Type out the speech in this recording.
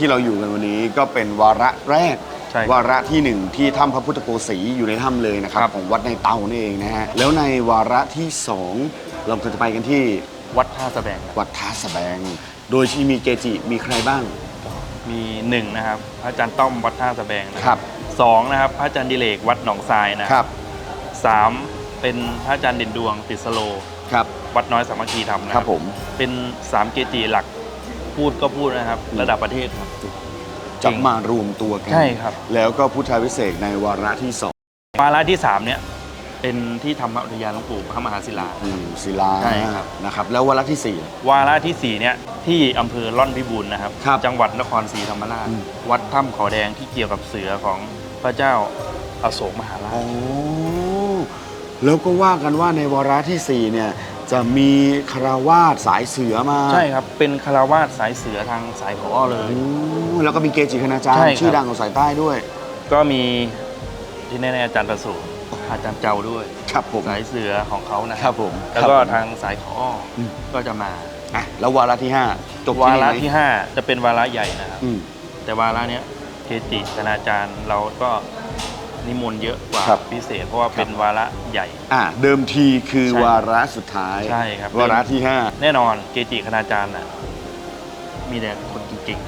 ที่เราอยู่กันวันนี้ก็เป็นวาระแรก ใช่ครับวาระที่หนึ่งที่ถ้ำพระพุทธโกสีอยู่ในถ้ำเลยนะครับ ครับ ของวัดในเตานี่เองนะฮะแล้วในวาระที่สองเราก็จะไปกันที่วัดท่าสะแบงครับวัดท่าสะแบง โดยที่มีเกจิมีใครบ้างมีหนึ่งนะครับพระอาจารย์ต้อมวัดท่าสะแบงนะครับสองนะครับพระอาจารย์ดิเลกวัดหนองทรายนะครับสามเป็นพระอาจารย์เด่นดวงติดสโล ครับวัดน้อยสามัคคีธรรมนะคครัรับบผม เป็นสามเกจิหลัก พูดก็พูดนะครับอืมระดับประเทศครับ จะมารวมตัวกันใช่ครับ แล้วก็พุทธาวิเศษกในวาระที่สองวาระที่สามเนี่ยเป็นที่ธรรมอุทยานหลวงปู่พระมหาศิลา อืมศิลาใช่ครับ นะครับ แล้ววาระที่สี่ วาระที่สี่เนี่ยที่อำเภอล่อนพิบูลนะครับ ครับจังหวัดนครศรีธรรมราช อืม วัดถ้ำเขาแดงที่เกี่ยวกับเสือของพระเจ้าอโศกมหาราชอ๋อแล้วก็ว่ากันว่าในวาระที่สี่เนี่ย จะมีคารวาสสายเสือมาใช่ครับ เป็นคาราวาสสายเสือทางสายขอเลย โอ้แล้วก็มีเกจิคณาจารใช่ย์ครับ ชื่อดังของสายใต้ด้วย ก็มีที่แน่ๆอาจารย์ประสูติอาจารย์เจ้าด้วย ครับผม สายเสือของเขานะครับผมแล้วก็ครับผมทางสายขออมก็จะมา อะแล้ววาระที่ห้าจบวาที่นี่ระไหมที่5จะเป็นวาระใหญ่นะครับ อืมแต่วาระเนี้ยเกจิคณาจารย์เราก็ นิมนต์เยอะกว่าครับ พิเศษเพราะว่าเป็นวาระใหญ่ อะเดิมทีคือใช่วาระสุดท้าย ใช่ครับ วาระที่ห้าแน่นอนเกจิคณาจารย์น่ะมีแต่คนเก่ง